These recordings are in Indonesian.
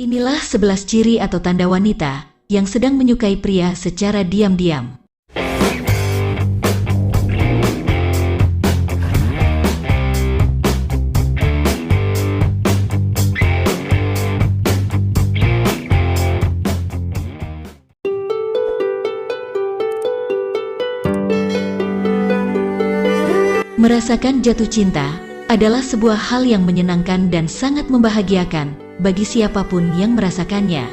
Inilah 11 ciri atau tanda wanita yang sedang menyukai pria secara diam-diam. Merasakan jatuh cinta adalah sebuah hal yang menyenangkan dan sangat membahagiakan bagi siapa pun yang merasakannya.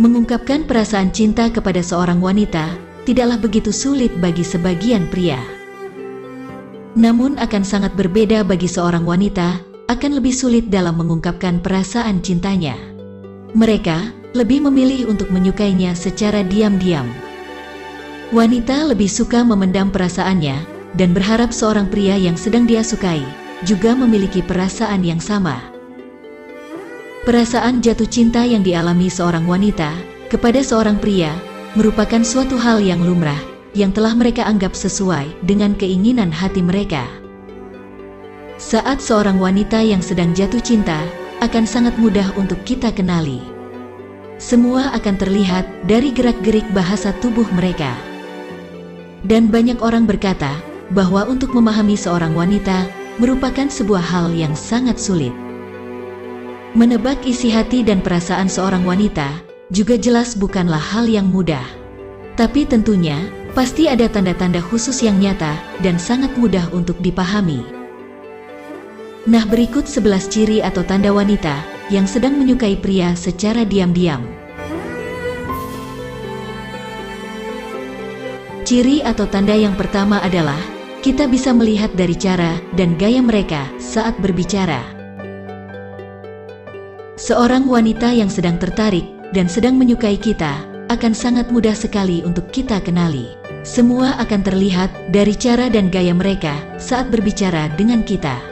Mengungkapkan perasaan cinta kepada seorang wanita tidaklah begitu sulit bagi sebagian pria. Namun akan sangat berbeda bagi seorang wanita, akan lebih sulit dalam mengungkapkan perasaan cintanya. Mereka lebih memilih untuk menyukainya secara diam-diam. Wanita lebih suka memendam perasaannya dan berharap seorang pria yang sedang dia sukai juga memiliki perasaan yang sama. Perasaan jatuh cinta yang dialami seorang wanita kepada seorang pria merupakan suatu hal yang lumrah yang telah mereka anggap sesuai dengan keinginan hati mereka. Saat seorang wanita yang sedang jatuh cinta akan sangat mudah untuk kita kenali. Semua akan terlihat dari gerak-gerik bahasa tubuh mereka. Dan banyak orang berkata bahwa untuk memahami seorang wanita merupakan sebuah hal yang sangat sulit. Menebak isi hati dan perasaan seorang wanita juga jelas bukanlah hal yang mudah. Tapi tentunya, pasti ada tanda-tanda khusus yang nyata dan sangat mudah untuk dipahami. Nah berikut 11 ciri atau tanda wanita yang sedang menyukai pria secara diam-diam. Ciri atau tanda yang pertama adalah kita bisa melihat dari cara dan gaya mereka saat berbicara. Seorang wanita yang sedang tertarik dan sedang menyukai kita akan sangat mudah sekali untuk kita kenali. Semua akan terlihat dari cara dan gaya mereka saat berbicara dengan kita.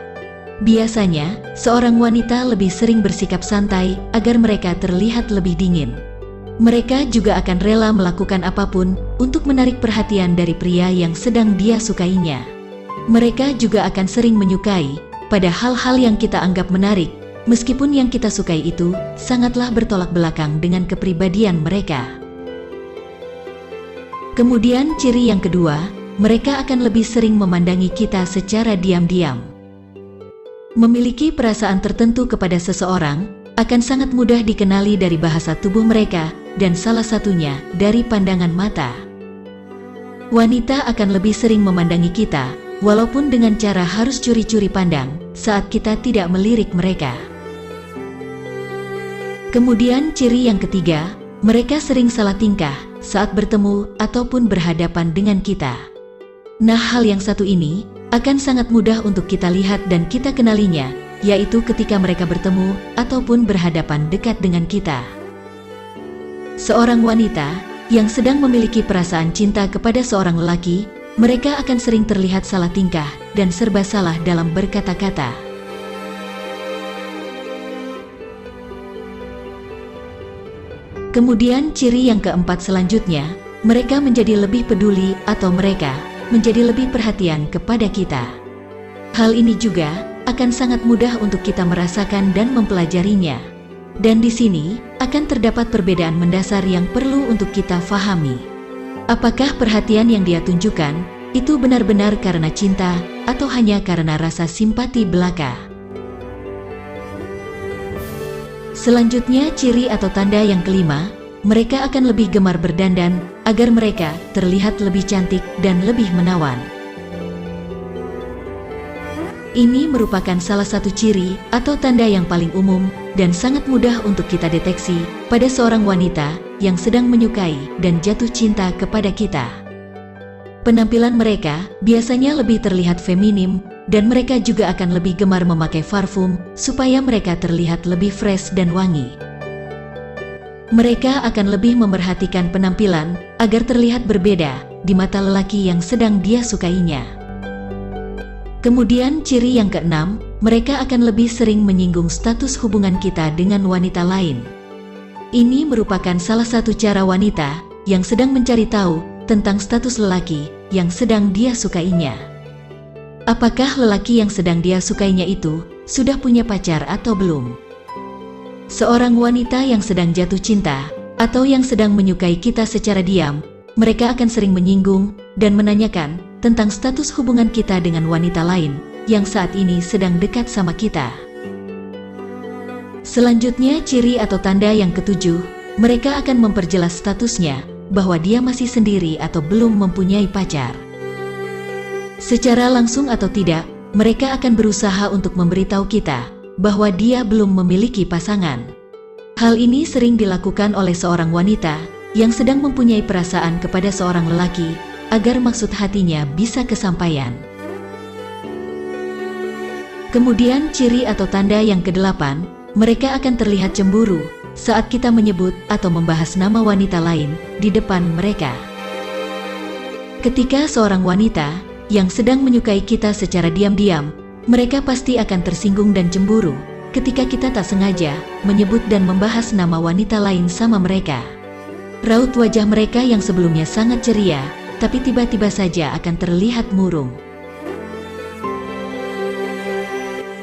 Biasanya, seorang wanita lebih sering bersikap santai agar mereka terlihat lebih dingin. Mereka juga akan rela melakukan apa pun untuk menarik perhatian dari pria yang sedang dia sukainya. Mereka juga akan sering menyukai pada hal-hal yang kita anggap menarik, meskipun yang kita sukai itu sangatlah bertolak belakang dengan kepribadian mereka. Kemudian ciri yang kedua, mereka akan lebih sering memandangi kita secara diam-diam. Memiliki perasaan tertentu kepada seseorang akan sangat mudah dikenali dari bahasa tubuh mereka dan salah satunya dari pandangan mata. Wanita akan lebih sering memandangi kita, walaupun dengan cara harus curi-curi pandang saat kita tidak melirik mereka. Kemudian ciri yang ketiga, mereka sering salah tingkah saat bertemu ataupun berhadapan dengan kita. Nah, hal yang satu ini akan sangat mudah untuk kita lihat dan kita kenalinya, yaitu ketika mereka bertemu ataupun berhadapan dekat dengan kita. Seorang wanita yang sedang memiliki perasaan cinta kepada seorang lelaki, mereka akan sering terlihat salah tingkah dan serba salah dalam berkata-kata. Kemudian ciri yang keempat selanjutnya, mereka menjadi lebih peduli atau mereka menjadi lebih perhatian kepada kita. Hal ini juga akan sangat mudah untuk kita merasakan dan mempelajarinya. Dan di sini akan terdapat perbedaan mendasar yang perlu untuk kita fahami. Apakah perhatian yang dia tunjukkan itu benar-benar karena cinta atau hanya karena rasa simpati belaka? Selanjutnya ciri atau tanda yang kelima, mereka akan lebih gemar berdandan agar mereka terlihat lebih cantik dan lebih menawan. Ini merupakan salah satu ciri atau tanda yang paling umum dan sangat mudah untuk kita deteksi pada seorang wanita yang sedang menyukai dan jatuh cinta kepada kita. Penampilan mereka biasanya lebih terlihat feminim dan mereka juga akan lebih gemar memakai parfum supaya mereka terlihat lebih fresh dan wangi. Mereka akan lebih memerhatikan penampilan agar terlihat berbeda di mata lelaki yang sedang dia sukainya. Kemudian ciri yang keenam, mereka akan lebih sering menyinggung status hubungan kita dengan wanita lain. Ini merupakan salah satu cara wanita yang sedang mencari tahu tentang status lelaki yang sedang dia sukainya. Apakah lelaki yang sedang dia sukainya itu sudah punya pacar atau belum? seorang wanita yang sedang jatuh cinta atau yang sedang menyukai kita secara diam, mereka akan sering menyinggung dan menanyakan tentang status hubungan kita dengan wanita lain yang saat ini sedang dekat sama kita. Selanjutnya, ciri atau tanda yang ketujuh, mereka akan memperjelas statusnya bahwa dia masih sendiri atau belum mempunyai pacar. Secara langsung atau tidak, mereka akan berusaha untuk memberitahu kita bahwa dia belum memiliki pasangan. Hal ini sering dilakukan oleh seorang wanita yang sedang mempunyai perasaan kepada seorang lelaki agar maksud hatinya bisa kesampaian. Kemudian ciri atau tanda yang kedelapan, mereka akan terlihat cemburu saat kita menyebut atau membahas nama wanita lain di depan mereka. Ketika seorang wanita yang sedang menyukai kita secara diam-diam, mereka pasti akan tersinggung dan cemburu ketika kita tak sengaja menyebut dan membahas nama wanita lain sama mereka. Raut wajah mereka yang sebelumnya sangat ceria, tapi tiba-tiba saja akan terlihat murung.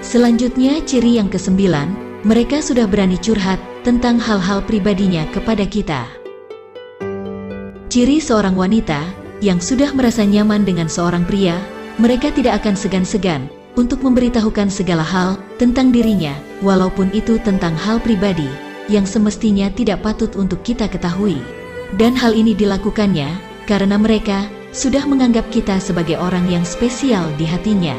Selanjutnya ciri yang kesembilan, mereka sudah berani curhat tentang hal-hal pribadinya kepada kita. Ciri seorang wanita yang sudah merasa nyaman dengan seorang pria, mereka tidak akan segan-segan untuk memberitahukan segala hal tentang dirinya, walaupun itu tentang hal pribadi yang semestinya tidak patut untuk kita ketahui. Dan hal ini dilakukannya karena mereka sudah menganggap kita sebagai orang yang spesial di hatinya.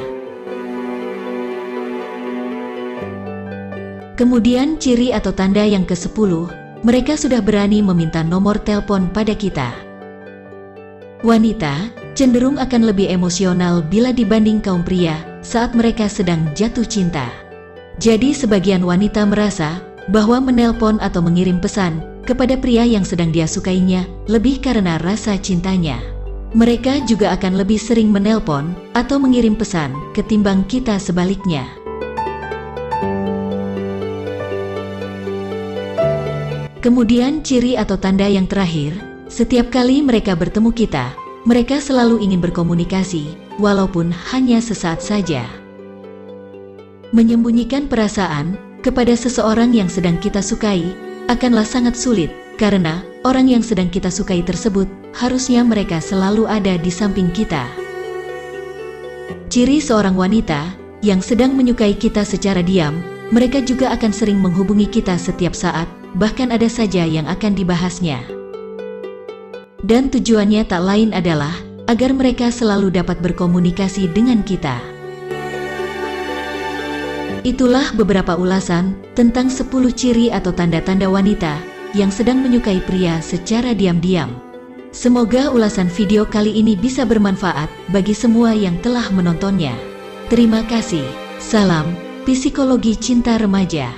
Kemudian ciri atau tanda yang ke-10, mereka sudah berani meminta nomor telepon pada kita. Wanita cenderung akan lebih emosional bila dibanding kaum pria saat mereka sedang jatuh cinta. Jadi sebagian wanita merasa bahwa menelpon atau mengirim pesan kepada pria yang sedang dia sukainya lebih karena rasa cintanya. Mereka juga akan lebih sering menelpon atau mengirim pesan ketimbang kita sebaliknya. Kemudian ciri atau tanda yang terakhir, setiap kali mereka bertemu kita, mereka selalu ingin berkomunikasi, walaupun hanya sesaat saja. Menyembunyikan perasaan kepada seseorang yang sedang kita sukai akanlah sangat sulit, karena orang yang sedang kita sukai tersebut harusnya mereka selalu ada di samping kita. Ciri seorang wanita yang sedang menyukai kita secara diam, mereka juga akan sering menghubungi kita setiap saat bahkan ada saja yang akan dibahasnya. Dan tujuannya tak lain adalah agar mereka selalu dapat berkomunikasi dengan kita. Itulah beberapa ulasan tentang 10 ciri atau tanda-tanda wanita yang sedang menyukai pria secara diam-diam. Semoga ulasan video kali ini bisa bermanfaat bagi semua yang telah menontonnya. Terima kasih. Salam Psikologi Cinta Remaja.